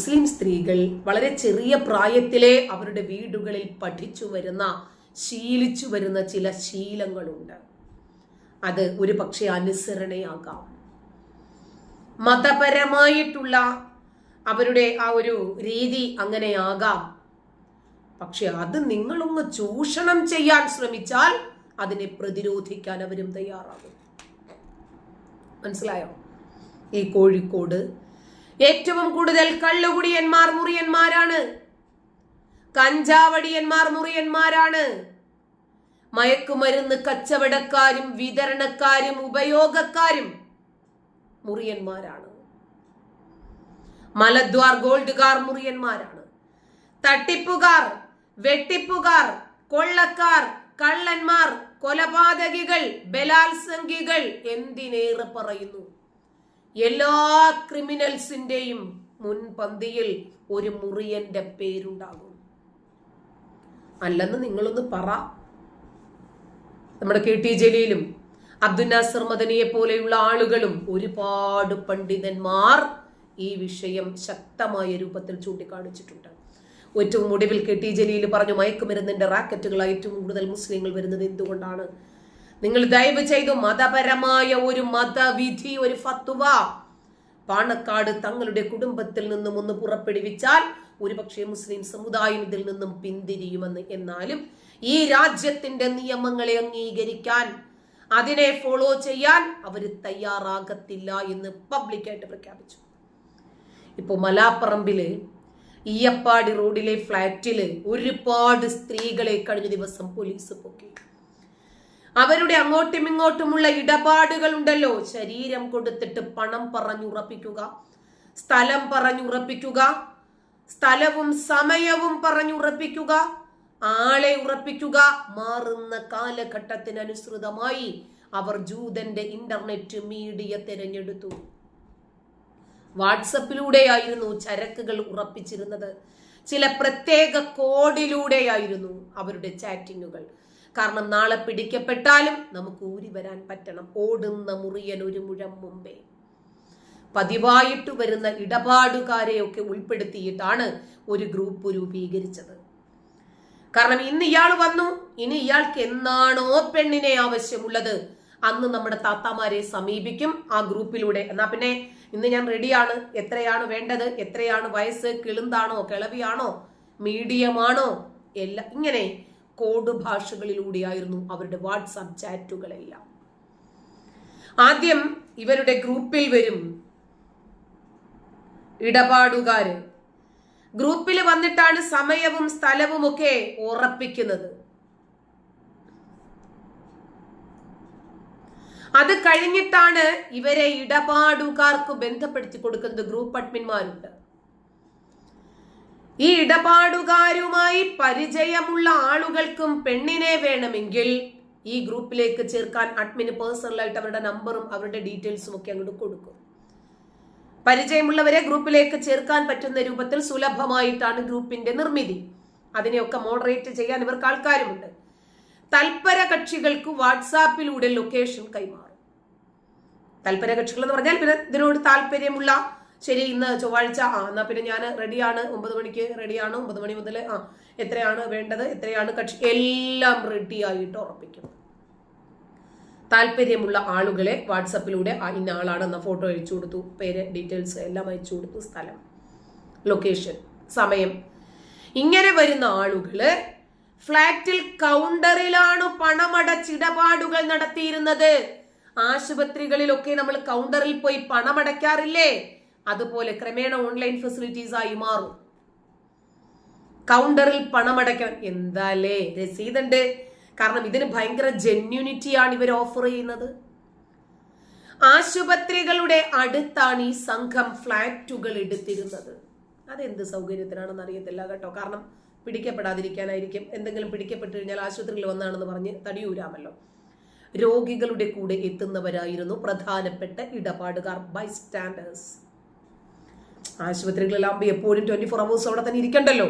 മുസ്ലിം സ്ത്രീകൾ വളരെ ചെറിയ പ്രായത്തിലെ അവരുടെ വീടുകളിൽ പഠിച്ചു വരുന്ന ശീലിച്ചു വരുന്ന ചില ശീലങ്ങളുണ്ട്. അത് ഒരു പക്ഷേ അനുസരണയാകാം. മതപരമായിട്ടുള്ള അവരുടെ ആ ഒരു രീതി അങ്ങനെയാകാം. പക്ഷെ അത് നിങ്ങളൊന്ന് ചൂഷണം ചെയ്യാൻ ശ്രമിച്ചാൽ അതിനെ പ്രതിരോധിക്കാൻ അവരും തയ്യാറാകും. മനസ്സിലായോ? ഈ കോഴിക്കോട് ഏറ്റവും കൂടുതൽ കള്ളുകുടിയന്മാർ മുറിയന്മാരാണ്. കഞ്ചാവടിയന്മാർ മുറിയന്മാരാണ്. മയക്കുമരുന്ന് കച്ചവടക്കാരും വിതരണക്കാരും ഉപയോഗക്കാരും മുറിയന്മാരാണ്. മലദ്വാർ ഗോൾഡുകാർ മുറിയന്മാരാണ്. തട്ടിപ്പുകാർ വെട്ടിപ്പുകാർ കൊള്ളക്കാർ കള്ളന്മാർ കൊലപാതകികൾ ബലാത്സംഗികൾ എന്തിനേറെ പറയുന്നു? എല്ലാ ക്രിമിനൽസിന്റെയും മുൻപന്തിയിൽ ഒരു മുറിയന്റെ പേരുണ്ടാകും. അല്ലെന്ന് നിങ്ങളൊന്ന് പറ. നമ്മുടെ കെ ടി ജലീലും അബ്ദുൽ നാസർ മദനിയെ പോലെയുള്ള ആളുകളും ഒരുപാട് പണ്ഡിതന്മാർ ഈ വിഷയം ശക്തമായ രൂപത്തിൽ ചൂണ്ടിക്കാണിച്ചിട്ടുണ്ട്. ഏറ്റവും ഒടുവിൽ കെ ടി ജലീൽ പറഞ്ഞു മയക്കുമരുന്നിന്റെ റാക്കറ്റുകളായി ഏറ്റവും കൂടുതൽ മുസ്ലിങ്ങൾ വരുന്നത്. എന്തുകൊണ്ടാണ് നിങ്ങൾ ദയവ് ചെയ്തു മതപരമായ ഒരു മതവിധി ഒരു ഫത്തുവ പാണക്കാട് തങ്ങളുടെ കുടുംബത്തിൽ നിന്നും ഒന്ന് പുറപ്പെടുവിച്ചാൽ ഒരുപക്ഷെ മുസ്ലിം സമുദായം ഇതിൽ നിന്നും പിന്തിരിയുമെന്ന് എന്നാലും ഈ രാജ്യത്തിന്റെ നിയമങ്ങളെ അംഗീകരിക്കാൻ അതിനെ ഫോളോ ചെയ്യാൻ അവർ തയ്യാറാകത്തില്ല എന്ന് പബ്ലിക്കായിട്ട് പ്രഖ്യാപിച്ചു. ഇപ്പോൾ മലാപ്പറമ്പിൽ ഈയപ്പാടി റോഡിലെ ഫ്ളാറ്റിൽ ഒരുപാട് സ്ത്രീകളെ കഴിഞ്ഞ ദിവസം പോലീസ് പൊക്കി. അവരുടെ അങ്ങോട്ടും ഇങ്ങോട്ടുമുള്ള ഇടപാടുകൾ ഉണ്ടല്ലോ ശരീരം കൊടുത്തിട്ട് പണം പറഞ്ഞുറപ്പിക്കുക സ്ഥലം പറഞ്ഞുറപ്പിക്കുക സ്ഥലവും സമയവും പറഞ്ഞുറപ്പിക്കുക ആളെ ഉറപ്പിക്കുക മാറുന്ന കാലഘട്ടത്തിനനുസൃതമായി അവർ ജൂതന്റെ ഇന്റർനെറ്റ് മീഡിയ തിരഞ്ഞെടുത്തു. വാട്സപ്പിലൂടെയായിരുന്നു ചരക്കുകൾ ഉറപ്പിച്ചിരുന്നത്. ചില പ്രത്യേക കോഡിലൂടെയായിരുന്നു അവരുടെ ചാറ്റിങ്ങുകൾ. കാരണം നാളെ പിടിക്കപ്പെട്ടാലും നമുക്ക് ഊരി വരാൻ പറ്റണം. ഓടുന്ന മുറിയൻ ഒരു മുഴം മുമ്പേ. പതിവായിട്ട് വരുന്ന ഇടപാടുകാരെയൊക്കെ ഉൾപ്പെടുത്തിയിട്ടാണ് ഒരു ഗ്രൂപ്പ് രൂപീകരിച്ചത്. കാരണം ഇന്ന് ഇയാൾ വന്നു. ഇനി ഇയാൾക്ക് എന്നാണോ പെണ്ണിനെ ആവശ്യമുള്ളത്? അന്ന് നമ്മുടെ താത്താമാരെ സമീപിക്കും ആ ഗ്രൂപ്പിലൂടെ. എന്നാ പിന്നെ ഇന്ന് ഞാൻ റെഡിയാണ്. എത്രയാണ് വേണ്ടത്? എത്രയാണ് വയസ്സ്? കിളുന്താണോ? കിളവിയാണോ? മീഡിയമാണോ? എല്ലാം ഇങ്ങനെ കോഡ് ഭാഷകളിലൂടെയായിരുന്നു അവരുടെ വാട്സാപ്പ് ചാറ്റുകളെല്ലാം. ആദ്യം ഇവരുടെ ഗ്രൂപ്പിൽ വരും ഇടപാടുകാര്. ഗ്രൂപ്പിൽ വന്നിട്ടാണ് സമയവും സ്ഥലവും ഒക്കെ ഉറപ്പിക്കുന്നത്. അത് കഴിഞ്ഞിട്ടാണ് ഇവരെ ഇടപാടുകാർക്ക് ബന്ധപ്പെടുത്തി കൊടുക്കുന്നത് ഗ്രൂപ്പ് അഡ്മിന്മാരുണ്ട് ഈ ഇടപാടുകാരുമായി പരിചയമുള്ള ആളുകൾക്കും പെണ്ണിനെ വേണമെങ്കിൽ ഈ ഗ്രൂപ്പിലേക്ക് ചേർക്കാൻ അഡ്മിന് പേഴ്സണലായിട്ട് അവരുടെ നമ്പറും അവരുടെ ഡീറ്റെയിൽസും ഒക്കെ അങ്ങോട്ട് കൊടുക്കും. പരിചയമുള്ളവരെ ഗ്രൂപ്പിലേക്ക് ചേർക്കാൻ പറ്റുന്ന രൂപത്തിൽ സുലഭമായിട്ടാണ് ഗ്രൂപ്പിന്റെ നിർമ്മിതി. അതിനെയൊക്കെ മോഡറേറ്റ് ചെയ്യാൻ ഇവർക്ക് ആൾക്കാരുമുണ്ട്. തൽപര കക്ഷികൾക്ക് വാട്സാപ്പിലൂടെ ലൊക്കേഷൻ കൈമാറും. തൽപര കക്ഷികൾ എന്ന് പറഞ്ഞാൽ ഇതിനോട് താല്പര്യമുള്ള ശരി ഇന്ന് ചൊവ്വാഴ്ച ആ എന്നാൽ പിന്നെ ഞാൻ റെഡിയാണ് ഒമ്പത് മണിക്ക് റെഡിയാണ് ഒമ്പത് മണി മുതൽ ആ എത്രയാണ് വേണ്ടത് എത്രയാണ് കക്ഷി എല്ലാം റെഡിയായിട്ട് ഉറപ്പിക്കും. താല്പര്യമുള്ള ആളുകളെ വാട്സപ്പിലൂടെ ഇന്ന എന്ന ഫോട്ടോ അയച്ചു കൊടുത്തു. പേര് ഡീറ്റെയിൽസ് എല്ലാം അയച്ചു കൊടുത്തു. സ്ഥലം ലൊക്കേഷൻ സമയം. ഇങ്ങനെ വരുന്ന ആളുകൾ ഫ്ലാറ്റിൽ കൗണ്ടറിലാണ് പണമടച്ചിടപാടുകൾ നടത്തിയിരുന്നത്. ആശുപത്രികളിലൊക്കെ നമ്മൾ കൗണ്ടറിൽ പോയി പണമടയ്ക്കാറില്ലേ? അതുപോലെ ക്രമേണ ഓൺലൈൻ ഫെസിലിറ്റീസ് ആയി മാറും. കൗണ്ടറിൽ പണമടയ്ക്കാൻ എന്താലേ? രസീതുണ്ട്. കാരണം ഇതിന് ഭയങ്കര ജെന്യൂനിറ്റിയാണ് ഇവർ ഓഫർ ചെയ്യുന്നത്. ആശുപത്രികളുടെ അടുത്താണ് ഈ സംഘം ഫ്ലാറ്റുകൾ എടുത്തിരുന്നത്. അതെന്ത് സൗകര്യത്തിനാണെന്ന് അറിയത്തില്ല കേട്ടോ. കാരണം പിടിക്കപ്പെടാതിരിക്കാനായിരിക്കും. എന്തെങ്കിലും പിടിക്കപ്പെട്ടു കഴിഞ്ഞാൽ ആശുപത്രിയിൽ വന്നാണെന്ന് പറഞ്ഞ് തടിയൂരാമല്ലോ. രോഗികളുടെ കൂടെ എത്തുന്നവരായിരുന്നു പ്രധാനപ്പെട്ട ഇടപാടുകാർ ബൈസ്റ്റാൻഡേഴ്സ് ആശുപത്രികളിലാകുമ്പോൾ എപ്പോഴും ട്വന്റി ഫോർ അവേഴ്സ് അവിടെ തന്നെ ഇരിക്കണ്ടല്ലോ.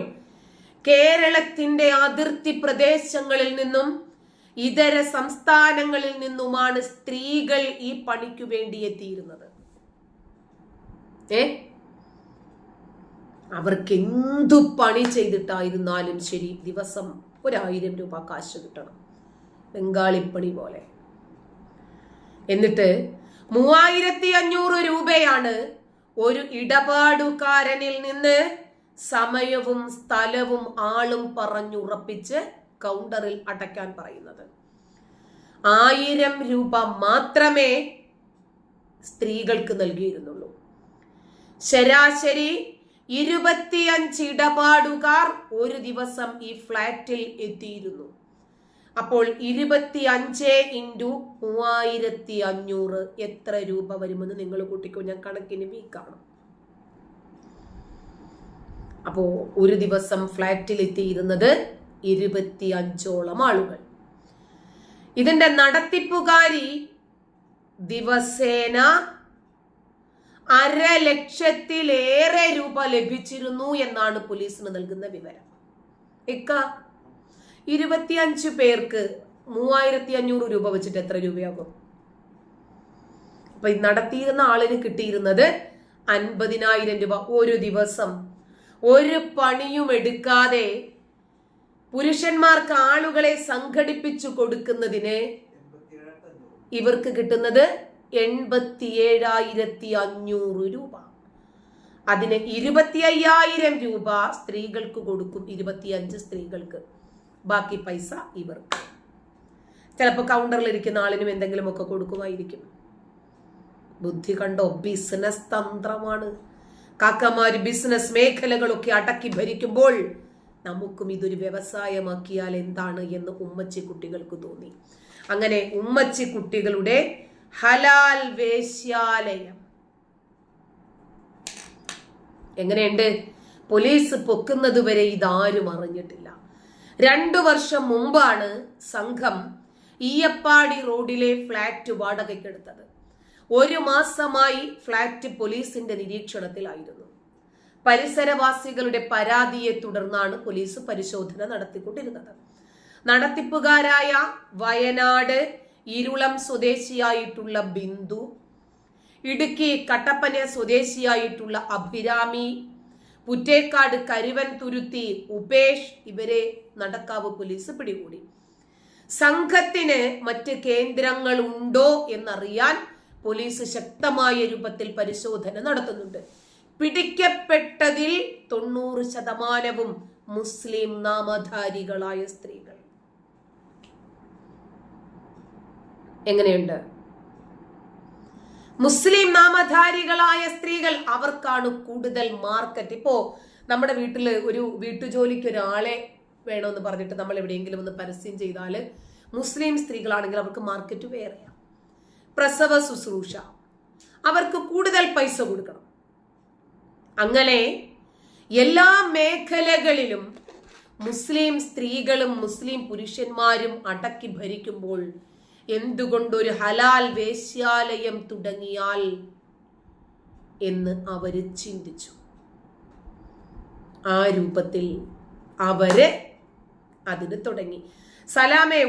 കേരളത്തിന്റെ അതിർത്തി പ്രദേശങ്ങളിൽ നിന്നും ഇതര സംസ്ഥാനങ്ങളിൽ നിന്നുമാണ് സ്ത്രീകൾ ഈ പണിക്കു വേണ്ടി എത്തിയിരുന്നത്. ഏ? അവർക്ക് എന്തു പണി ചെയ്തിട്ടായിരുന്നാലും ശരി ദിവസം ഒരായിരം രൂപ കാശ് കിട്ടണം. ബംഗാളിപ്പണി പോലെ. എന്നിട്ട് മൂവായിരത്തി അഞ്ഞൂറ് രൂപയാണ് ഒരു ഇടപാടുകാരനിൽ നിന്ന് സമയവും സ്ഥലവും ആളും പറഞ്ഞുറപ്പിച്ച് കൗണ്ടറിൽ അടയ്ക്കാൻ പറയുന്നത്. ആയിരം രൂപ മാത്രമേ സ്ത്രീകൾക്ക് നൽകിയിരുന്നുള്ളൂ. ശരാശരി ഇരുപത്തിയഞ്ച് ഇടപാടുകാർ ഒരു ദിവസം ഈ ഫ്ളാറ്റിൽ എത്തിയിരുന്നു. അപ്പോൾ ഇരുപത്തി അഞ്ച് ഇന്റു മൂവായിരത്തി അഞ്ഞൂറ് എത്ര രൂപ വരുമെന്ന് നിങ്ങൾ കൂട്ടിക്കോ. ഞാൻ കണക്കിന് വീക്കാണ് അപ്പോ ഒരു ദിവസം ഫ്ലാറ്റിൽ എത്തിയിരുന്നത് ഇരുപത്തി അഞ്ചോളം ആളുകൾ. ഇതിന്റെ നടത്തിപ്പുകാരി ദിവസേന അര ലക്ഷത്തിലേറെ രൂപ ലഭിച്ചിരുന്നു എന്നാണ് പോലീസിന് നൽകുന്ന വിവരം. ഇക്ക ഇരുപത്തിയഞ്ച് പേർക്ക് മൂവായിരത്തി അഞ്ഞൂറ് രൂപ വെച്ചിട്ട് എത്ര രൂപയാകും? അപ്പൊ നടത്തിയിരുന്ന ആളിന് കിട്ടിയിരുന്നത് അൻപതിനായിരം രൂപ ഒരു ദിവസം. ഒരു പണിയും എടുക്കാതെ പുരുഷന്മാർക്ക് ആളുകളെ സംഘടിപ്പിച്ചു കൊടുക്കുന്നതിന് ഇവർക്ക് കിട്ടുന്നത് എൺപത്തിയേഴായിരത്തി അഞ്ഞൂറ് രൂപ. അതിന് ഇരുപത്തി അയ്യായിരം രൂപ സ്ത്രീകൾക്ക് കൊടുക്കും. ഇരുപത്തിയഞ്ച് സ്ത്രീകൾക്ക്. ബാക്കി പൈസ ഇവർക്ക്. ചിലപ്പോൾ കൗണ്ടറിൽ ഇരിക്കുന്ന ആളിനും എന്തെങ്കിലുമൊക്കെ കൊടുക്കുമായിരിക്കും. ബുദ്ധി കണ്ടോ? ബിസിനസ് തന്ത്രമാണ്. കാക്കമാര് ബിസിനസ് മേഖലകളൊക്കെ അടക്കി ഭരിക്കുമ്പോൾ നമുക്കും ഇതൊരു വ്യവസായമാക്കിയാൽ എന്താണ് എന്ന് ഉമ്മച്ചി കുട്ടികൾക്ക് തോന്നി. അങ്ങനെ ഉമ്മച്ചി കുട്ടികളുടെ ഹലാൽ വേശ്യാലയം. എങ്ങനെയുണ്ട്? പോലീസ് പൊക്കുന്നത് വരെ ഇതാരും അറിഞ്ഞിട്ടില്ല. രണ്ടു വർഷം മുമ്പാണ് സംഘം ഈയപ്പാടി റോഡിലെ ഫ്ളാറ്റ് വാടകയ്ക്കെടുത്തത്. ഒരു മാസമായി ഫ്ളാറ്റ് പോലീസിന്റെ നിരീക്ഷണത്തിലായിരുന്നു. പരിസരവാസികളുടെ പരാതിയെ തുടർന്നാണ് പോലീസ് പരിശോധന നടത്തിക്കൊണ്ടിരുന്നത്. നടത്തിപ്പുകാരായ വയനാട് ഇരുളം സ്വദേശിയായിട്ടുള്ള ബിന്ദു ഇടുക്കി കട്ടപ്പന സ്വദേശിയായിട്ടുള്ള അഭിരാമി പുറ്റേക്കാട് കരുവൻ തുരുത്തി ഉപേഷ് ഇവരെ നടക്കാവ് പോലീസ് പിടികൂടി. സംഘത്തിന് മറ്റ് കേന്ദ്രങ്ങൾ ഉണ്ടോ എന്നറിയാൻ പോലീസ് ശക്തമായ രൂപത്തിൽ പരിശോധന നടത്തുന്നുണ്ട്. പിടിക്കപ്പെട്ടതിൽ തൊണ്ണൂറ് ശതമാനവും മുസ്ലിം നാമധാരികളായ സ്ത്രീകൾ. എങ്ങനെയുണ്ട്? മുസ്ലിം നാമധാരികളായ സ്ത്രീകൾ അവർക്കാണ് കൂടുതൽ മാർക്കറ്റ്. ഇപ്പോ നമ്മുടെ വീട്ടിൽ ഒരു വീട്ടുജോലിക്ക് ഒരാളെ വേണമെന്ന് പറഞ്ഞിട്ട് നമ്മൾ എവിടെയെങ്കിലും ഒന്ന് പരസ്യം ചെയ്താൽ മുസ്ലിം സ്ത്രീകളാണെങ്കിൽ അവർക്ക് മാർക്കറ്റ് വേറെയാണ് പ്രസവ ശുശ്രൂഷ. അവർക്ക് കൂടുതൽ പൈസ കൊടുക്കണം. അങ്ങനെ എല്ലാ മേഖലകളിലും മുസ്ലിം സ്ത്രീകളും മുസ്ലിം പുരുഷന്മാരും അടക്കി ഭരിക്കുമ്പോൾ എന്തുകൊണ്ടൊരു ഹലാൽ വേശ്യാലയം തുടങ്ങിയാൽ എന്ന് അവർ ചിന്തിച്ചു. ആ രൂപത്തിൽ അവർ അതിന് തുടങ്ങി. സലാമെ